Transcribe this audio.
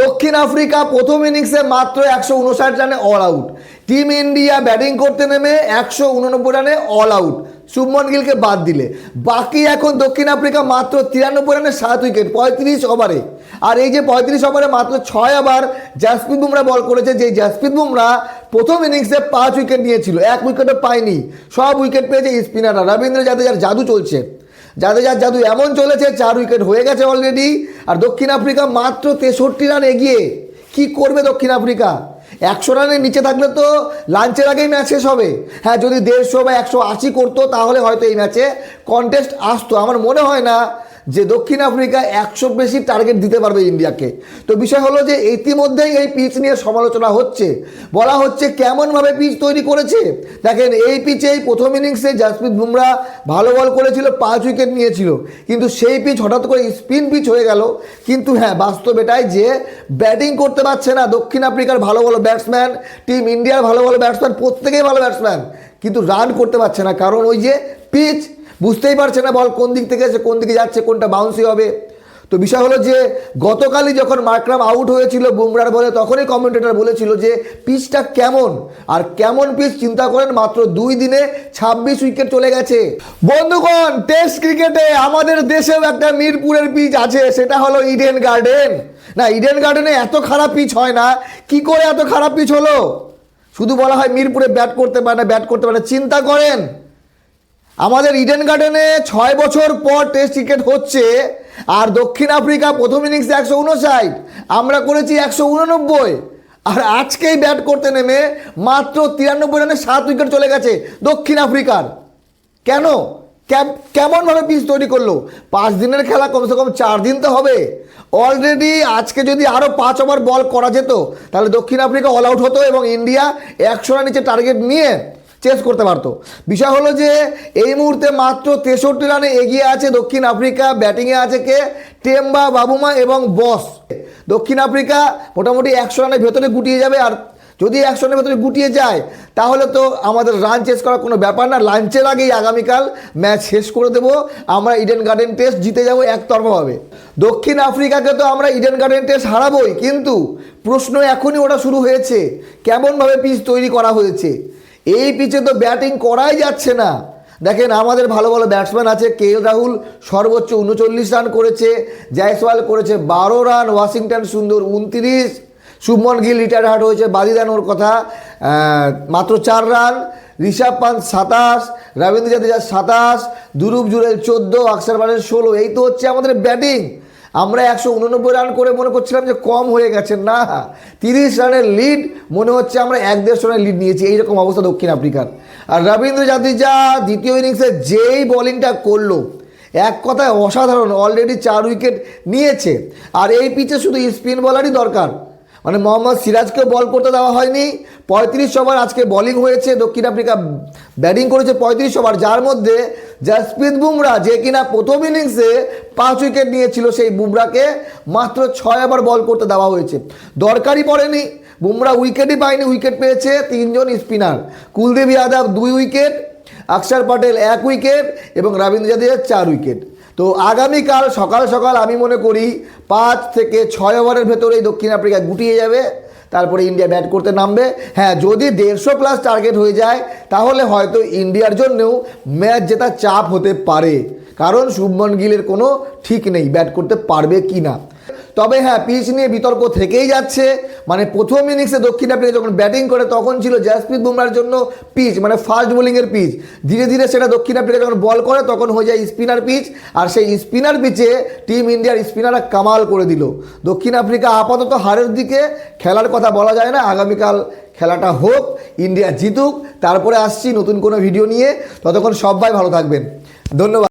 দক্ষিণ আফ্রিকা প্রথম ইনিংসে মাত্র একশো উনষাট রানে all out team India batting করতে নেমে একশো উননব্বই রানে অল আউট শুভমন গিলকে বাদ দিলে। বাকি এখন দক্ষিণ আফ্রিকা মাত্র তিরানব্বই রানে সাত উইকেট পঁয়ত্রিশ ওভারে আর এই যে পঁয়ত্রিশ ওভারে মাত্র ছয় ওভার জাসপ্রীত বুমরা বল করেছে যে জাসপ্রীত বুমরা প্রথম ইনিংসে পাঁচ উইকেট নিয়েছিল। এক উইকেটও পায়নি। সব উইকেট পেয়েছে স্পিনাররা রবীন্দ্র জাদেজার জাদু চলছে। জাদেজার জাদু এমন চলেছে, চার উইকেট হয়ে গেছে অলরেডি আর দক্ষিণ আফ্রিকা মাত্র তেষট্টি রান এগিয়ে। কি করবে দক্ষিণ আফ্রিকা? একশো রানের নিচে থাকলে তো লাঞ্চের আগেই ম্যাচ শেষ হবে। হ্যাঁ যদি দেড়শো বা একশো আশি করতো, তাহলে হয়তো এই ম্যাচে কন্টেস্ট আসতো। আমার মনে হয় না যে দক্ষিণ আফ্রিকা একশো বেশি টার্গেট দিতে পারবে ইন্ডিয়াকে। তো বিষয় হলো যে ইতিমধ্যেই এই পিচ নিয়ে সমালোচনা হচ্ছে। বলা হচ্ছে কেমনভাবে পিচ তৈরি করেছে? দেখেন, এই পিচেই প্রথম ইনিংসে জাসপ্রীত বুমরা ভালো বল করেছিল, পাঁচ উইকেট নিয়েছিল। কিন্তু সেই পিচ হঠাৎ করে স্পিন পিচ হয়ে গেল। কিন্তু হ্যাঁ বাস্তব এটাই যে ব্যাটিং করতে পারছে না দক্ষিণ আফ্রিকার ভালো ভালো ব্যাটসম্যান টিম ইন্ডিয়ার ভালো ভালো ব্যাটসম্যান প্রত্যেকেই ভালো ব্যাটসম্যান কিন্তু রান করতে পারছে না। কারণ ওই যে পিচ বুঝতেই পারছে না বল কোন দিক থেকে এসে কোন দিকে যাচ্ছে, কোনটা বাউন্সি হবে। তো বিষয় হলো যে, গতকালই যখন মার্করাম আউট হয়েছিল বুমরার বলে, তখনই কমেন্টেটর বলেছিল যে পিচটা কেমন? আর কেমন পিচ চিন্তা করেন, মাত্র দুই দিনে ছাব্বিশ উইকেট চলে গেছে। বন্ধুগণ টেস্ট ক্রিকেটে আমাদের দেশেও একটা মিরপুরের পিচ আছে, সেটা হলো ইডেন গার্ডেন না ইডেন গার্ডেনে এত খারাপ পিচ হয় না। কি করে এত খারাপ পিচ হলো? শুধু বলা হয় মিরপুরে ব্যাট করতে পারে না ব্যাট করতে পারে না। চিন্তা করেন আমাদের ইডেন গার্ডেনে ছয় বছর পর টেস্ট ক্রিকেট হচ্ছে, আর দক্ষিণ আফ্রিকা প্রথম ইনিংসে একশো উনষাট, আমরা করেছি একশো উননব্বই, আর আজকেই ব্যাট করতে নেমে মাত্র তিরানব্বই রানে সাত উইকেট চলে গেছে দক্ষিণ আফ্রিকার। কেন? কেম- কেমনভাবে পিচ তৈরি করল? পাঁচ দিনের খেলা কমসে কম চার দিন তো হবে। অলরেডি আজকে যদি আরও পাঁচ ওভার বল করা যেত, তাহলে দক্ষিণ আফ্রিকা অল আউট হতো এবং ইন্ডিয়া একশো রান নিচে টার্গেট নিয়ে চেস করতে পারতো। বিষয় হলো যে, এই মুহূর্তে মাত্র তেষট্টি রানে এগিয়ে আছে দক্ষিণ আফ্রিকা ব্যাটিংয়ে আছে কে? টেম্বা, বাবুমা এবং বস। দক্ষিণ আফ্রিকা মোটামুটি একশো রানের ভেতরে গুটিয়ে যাবে। আর যদি একশো রানের ভেতরে গুটিয়ে যায়, তাহলে তো আমাদের রান চেস করার কোনো ব্যাপার না। লাঞ্চের আগেই আগামীকাল ম্যাচ শেষ করে দেবো। আমরা ইডেন গার্ডেন টেস্ট জিতে যাব একতরফাভাবে। দক্ষিণ আফ্রিকাকে তো আমরা ইডেন গার্ডেন টেস্ট হারাবোই। কিন্তু প্রশ্ন এখনই ওটা শুরু হয়েছে, কেমনভাবে পিচ তৈরি করা হয়েছে? এই পিচে তো ব্যাটিং করাই যাচ্ছে না। দেখেন, আমাদের ভালো ভালো ব্যাটসম্যান আছে। কে রাহুল সর্বোচ্চ উনচল্লিশ রান করেছে, জয়সওয়াল করেছে বারো রান, ওয়াশিংটন সুন্দর উনত্রিশ, শুভমন গিল রিটায়ার হার্ট হয়েছে বাদি দেন ওর কথা মাত্র চার রান, ঋষভ পান্ত সাতাশ রবীন্দ্র জাদেজা সাতাশ, দুরূপ জুরেল চোদ্দ, অক্ষর পাটেল ষোলো, এই তো হচ্ছে আমাদের ব্যাটিং আমরা একশো উননব্বই রান করে মনে করছিলাম যে কম হয়ে গেছে। না, তিরিশ রানের লিড মনে হচ্ছে আমরা এক দেড়শো রানের লিড নিয়েছি। এইরকম অবস্থা দক্ষিণ আফ্রিকার। আর রবীন্দ্র জাদেজা দ্বিতীয় ইনিংসে যেই বোলিংটা করল, এক কথায় অসাধারণ অলরেডি চার উইকেট নিয়েছে। আর এই পিচে শুধু স্পিন বলারই দরকার। মানে মোহাম্মদ সিরাজকে বল করতে দেওয়া হয়নি। পঁয়ত্রিশ ওভার আজকে বোলিং হয়েছে। দক্ষিণ আফ্রিকা ব্যাটিং করেছে পঁয়ত্রিশ ওভার যার মধ্যে জাসপ্রীত বুমরা, যে কিনা প্রথম ইনিংসে পাঁচ উইকেট নিয়েছিল সেই বুমরাকে, মাত্র ছয় ওভার বল করতে দেওয়া হয়েছে। দরকারই পড়েনি, বুমরা উইকেটই পায়নি, উইকেট পেয়েছে তিনজন স্পিনার। কুলদীপ যাদব দুই উইকেট, অক্ষর পটেল এক উইকেট এবং রবীন্দ্র জাদেজা চার উইকেট। তো আগামীকাল সকাল সকাল আমি মনে করি পাঁচ থেকে ছয় ওভারের ভেতরেই দক্ষিণ আফ্রিকা গুটিয়ে যাবে। তারপরে ইন্ডিয়া ব্যাট করতে নামবে। হ্যাঁ যদি দেড়শো প্লাস টার্গেট হয়ে যায়, তাহলে হয়তো ইন্ডিয়ার জন্যেও ম্যাচ জেতার চাপ হতে পারে। কারণ শুভমন গিলের কোনো ঠিক নেই, ব্যাট করতে পারবে কি না তবে হ্যাঁ পিচ নিয়ে বিতর্ক থেকেই যাচ্ছে। মানে প্রথম ইনিংসে দক্ষিণ আফ্রিকা যখন ব্যাটিং করে, তখন ছিল জাসপ্রীত বুমরার জন্য পিচ মানে ফাস্ট বোলিংয়ের পিচ ধীরে ধীরে সেটা দক্ষিণ আফ্রিকা যখন বল করে, তখন হয়ে যায় স্পিনার পিচ আর সেই স্পিনার পিচে টিম ইন্ডিয়ার স্পিনাররা কামাল করে দিল। দক্ষিণ আফ্রিকা আপাতত হারের দিকে, খেলার কথা বলা যায় না, আগামীকাল খেলাটা হোক ইন্ডিয়া জিতুক, তারপরে আসছি নতুন কোনো ভিডিও নিয়ে। ততক্ষণ সবাই ভালো থাকবেন। ধন্যবাদ।